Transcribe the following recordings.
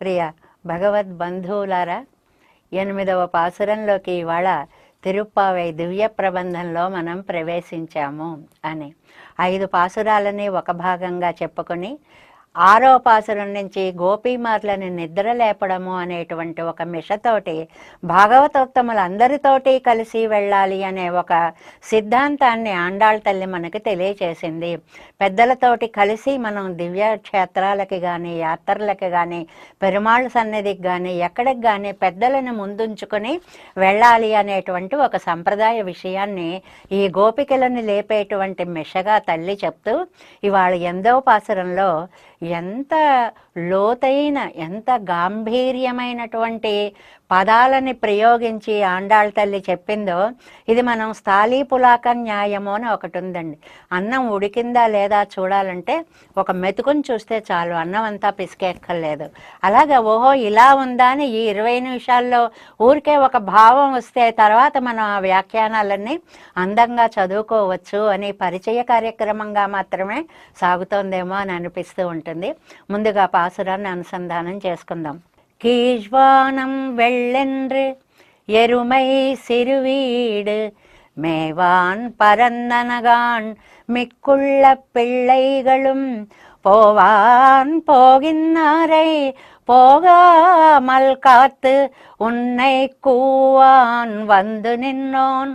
ప్రియ భగవద్ బంధువులారా ఎనిమిదవ పాసురంలోకి ఇవాళ తిరుప్పావై దివ్య ప్రబంధంలో మనం ప్రవేశించాము అని. ఐదు పాసురాలని ఒక భాగంగా చెప్పుకొని ఆరోపాసురం నుంచి గోపీమార్లను నిద్ర లేపడము అనేటువంటి ఒక మిషతోటి భాగవతోత్తములందరితోటి కలిసి వెళ్ళాలి అనే ఒక సిద్ధాంతాన్ని ఆండాళ్ తల్లి మనకి తెలియచేసింది. పెద్దలతోటి కలిసి మనం దివ్య క్షేత్రాలకి కానీ యాత్రలకి కానీ పెరుమాళ్ళ సన్నిధికి కానీ ఎక్కడికి కానీ పెద్దలను ముందుంచుకొని వెళ్ళాలి అనేటువంటి ఒక సంప్రదాయ విషయాన్ని ఈ గోపికలను లేపేటువంటి మిషగా తల్లి చెప్తూ ఇవాళ ఎందో పాసురంలో ఎంత లోతైన ఎంత గాంభీర్యమైనటువంటి పదాలని ప్రయోగించి ఆండాళ్ళ తల్లి చెప్పిందో ఇది మనం స్థాళీ పులాక న్యాయము అని ఒకటి ఉందండి. అన్నం ఉడికిందా లేదా చూడాలంటే ఒక మెతుకుని చూస్తే చాలు అన్నం అంతా పిసికెక్కర్లేదు. అలాగా ఓహో ఇలా ఉందా అని ఈ ఇరవై నిమిషాల్లో ఊరికే ఒక భావం వస్తే తర్వాత మనం ఆ వ్యాఖ్యానాలన్నీ అందంగా చదువుకోవచ్చు అని పరిచయ కార్యక్రమంగా మాత్రమే సాగుతోందేమో అని అనిపిస్తూ ఉంటుంది. ముందుగా పాసురాన్ని అనుసంధానం చేసుకుందాం. கீழ்வானம் வெள்ளென்று எருமை சிறுவீடு மேவான் பரந்தனகான் மிக்குள்ள பிள்ளைகளும் போவான் போகின்னாரை போகாமல் காத்து உன்னை கூவான் வந்து நின்னோன்.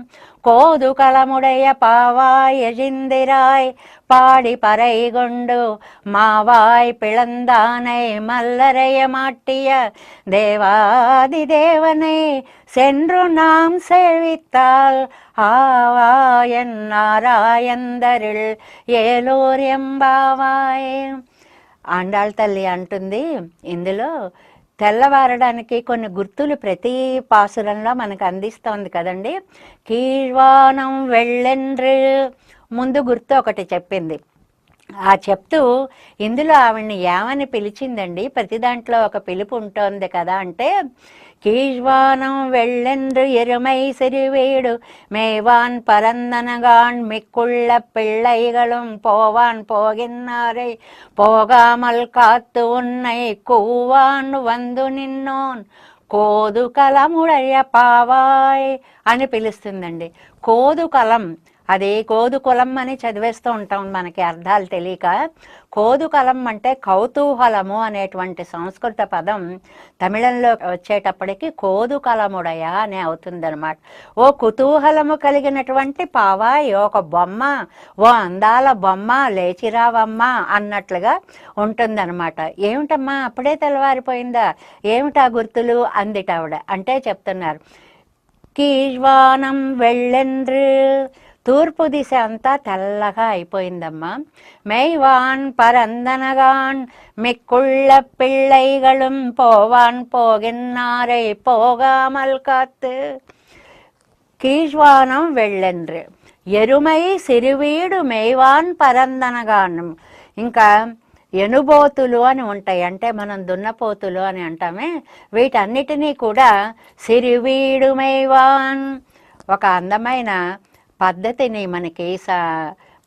கோது கலமுடைய பாவாய் எழிந்திராய். பாடி பறை கொண்டு மாவாய் பிளந்தானை மல்லரைய மாட்டிய தேவாதி தேவனை சென்று நாம் சேவித்தால் ஆவாயன் நாராயந்தருள் ஏலோர் எம்பாவாய். ఆండాళ్ తల్లి అంటుంది ఇందులో తెల్లవారడానికి కొన్ని గుర్తులు ప్రతి పాసురంలో మనకు అందిస్తోంది కదండి. కీర్వాణం వెళ్ళెండ్రు ముందు గుర్తు ఒకటి చెప్పింది. ఆ చెప్తూ ఇందులో ఆవిడ్ని ఏమని పిలిచిందండి? ప్రతి దాంట్లో ఒక పిలుపు ఉంటుంది కదా అంటే கீழ்வானம் வெள்ளென்று எருமை சிறுவீடு மேவான் பரந்தனகான் மிக்குள்ள பிள்ளைகளும் போவான் போகின்னாரை போகாமல் காத்து உன்னை கூவான் வந்து నిన్నోన్ కోదు కలముడయ్య పావాయ్ అని పిలుస్తుందండి కోదు కలం అది కోదు కులం అని చదివేస్తూ ఉంటాం మనకి అర్థాలు తెలియక. కోదు కులం అంటే కౌతూహలము అనేటువంటి సంస్కృత పదం తమిళంలో వచ్చేటప్పటికి కోదు కలముడయ అని అవుతుందనమాట ఓ కుతూహలము కలిగినటువంటి పావాయి ఒక బొమ్మ ఓ అందాల బొమ్మ లేచిరావమ్మా అన్నట్లుగా ఉంటుందన్నమాట. ఏమిటమ్మా అప్పుడే తెల్లవారిపోయిందా? ఏమిటా గుర్తులు? అందిటావిడ అంటే చెప్తున్నారు కీజ్వానం వెళ్ళెండ్రు తూర్పు దిశ అంతా తెల్లగా అయిపోయిందమ్మా. మెయ్వాన్ పరందనగాన్ మిక్కుళ్ళ పిళ్ళైగళం పోవాన్ పోగిన్నారై పోగా మల్కాత్. కీజ్వానం వెళ్ళెండ్రు. ఎరుమై సిరివీడు మెయ్వాన్ పరందనగానం. ఇంకా ఎనుబోతులు అని ఉంటాయి. అంటే మనం దున్నపోతులు అని అంటామే. వీటన్నిటినీ కూడా సిరివీడు మేవాన్. ఒక అందమైన పద్ధతిని మనకి స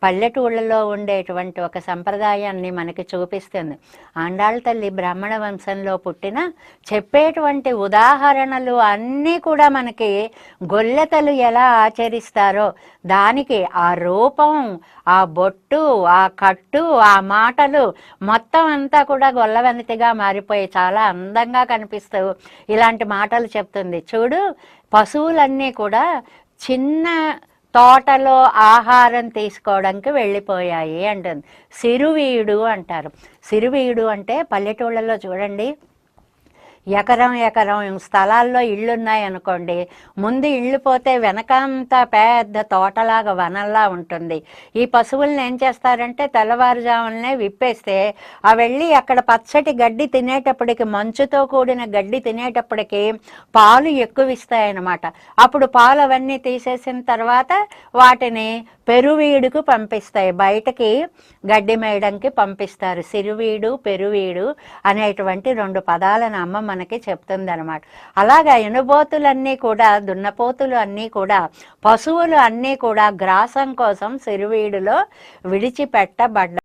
పల్లెటూళ్ళలో ఉండేటువంటి ఒక సంప్రదాయాన్ని మనకి చూపిస్తుంది. ఆండాళ్ళ తల్లి బ్రాహ్మణ వంశంలో పుట్టిన చెప్పేటువంటి ఉదాహరణలు అన్నీ కూడా మనకి గొల్లెతలు ఎలా ఆచరిస్తారో దానికి ఆ రూపం ఆ బొట్టు ఆ కట్టు ఆ మాటలు మొత్తం అంతా కూడా గొల్లవెనతిగా మారిపోయి చాలా అందంగా కనిపిస్తూ ఇలాంటి మాటలు చెప్తుంది. చూడు పశువులన్నీ కూడా చిన్న తోటలో ఆహారం తీసుకోవడానికి వెళ్ళిపోయాయి అంటుంది. సిరువీడు అంటారు. సిరువీడు అంటే పల్లెటూళ్ళలో చూడండి ఎకరం ఎకరం స్థలాల్లో ఇళ్ళున్నాయనుకోండి ముందు ఇళ్ళు పోతే వెనకంతా పెద్ద తోటలాగా వనంలా ఉంటుంది. ఈ పశువుల్ని ఏం చేస్తారంటే తెల్లవారుజాములనే విప్పేస్తే ఆ వెళ్ళి అక్కడ పచ్చటి గడ్డి తినేటప్పటికి మంచుతో కూడిన గడ్డి తినేటప్పటికి పాలు ఎక్కువ ఇస్తాయన్నమాట అప్పుడు పాలు అవన్నీ తీసేసిన తర్వాత వాటిని పెరువీడుకు పంపిస్తాయి. బయటకి గడ్డి మేయడానికి పంపిస్తారు. సిరువీడు పెరువీడు అనేటువంటి రెండు పదాలను అమ్మ మనకి చెప్తుంది అనమాట అలాగా ఎనుబోతులన్నీ కూడా దున్నపోతులు అన్నీ కూడా పశువులు అన్నీ కూడా గ్రాసం కోసం సిరువీడులో విడిచిపెట్టబడ్డ